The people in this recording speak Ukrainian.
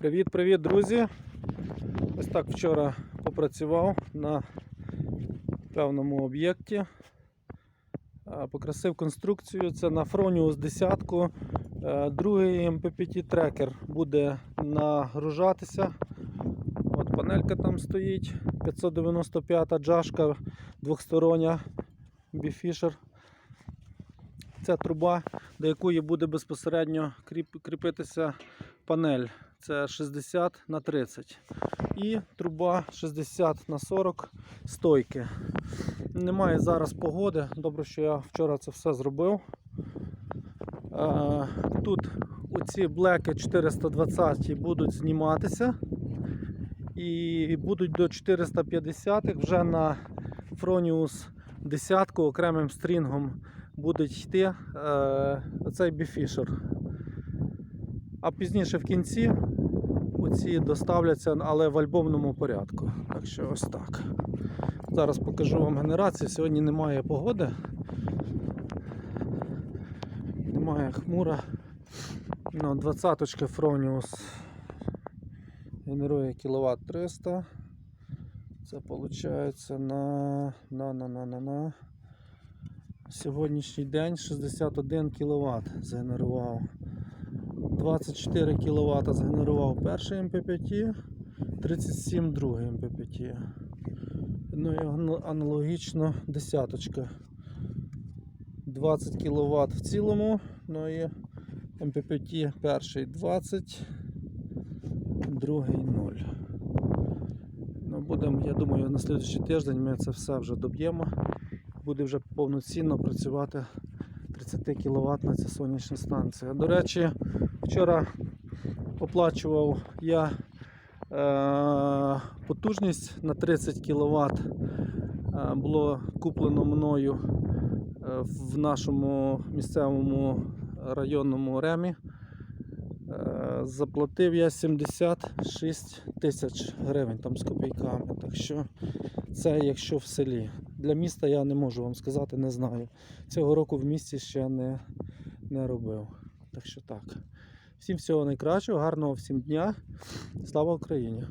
Привіт-привіт, друзі! Ось так вчора попрацював на певному об'єкті. Покрасив конструкцію. Це на Fronius 10. Е, Другий MPPT трекер буде нагружатися. От панелька там стоїть. 595-та джашка двохстороння Bifisher. Це труба, до якої буде безпосередньо кріп- кріпитися панель. Це 60 на 30. І труба 60 на 40 стойки. Немає зараз погоди. Добре, що я вчора це все зробив. Е, Тут оці блеки 420 будуть зніматися. І будуть до 450 вже на Fronius 10 окремим стрінгом буде йти е, оцей біфішер. А пізніше в кінці оці доставляться, але в альбомному порядку. Так що ось так. Зараз покажу вам генерацію. Сьогодні немає погоди. Немає хмура. Ну, 20 Fronius генерує кВт 300. Це виходить на, на, на, на, на, на. Сьогоднішній день 61 кВт згенерував. 24 кВт згенерував перший МППТ, 37 другий МППТ. Ну і аналогічно десяточка. 20 кВт в цілому, ну і МППТ перший 20, другий 0. Ну, будемо, я думаю, на слідчий тиждень ми це все вже доб'ємо. Буде вже повноцінно працювати 30 кВт на ця сонячна станція. До речі, вчора оплачував я е, потужність на 30 кВт. Е, було куплено мною е, в нашому місцевому районному ремі. Е, Заплатив я 76 тисяч гривень там з копійками. Так що це якщо в селі. Для міста я не можу вам сказати, не знаю. Цього року в місті ще не, не робив. Так що так. Всім всього найкращого, гарного всім дня. Слава Україні!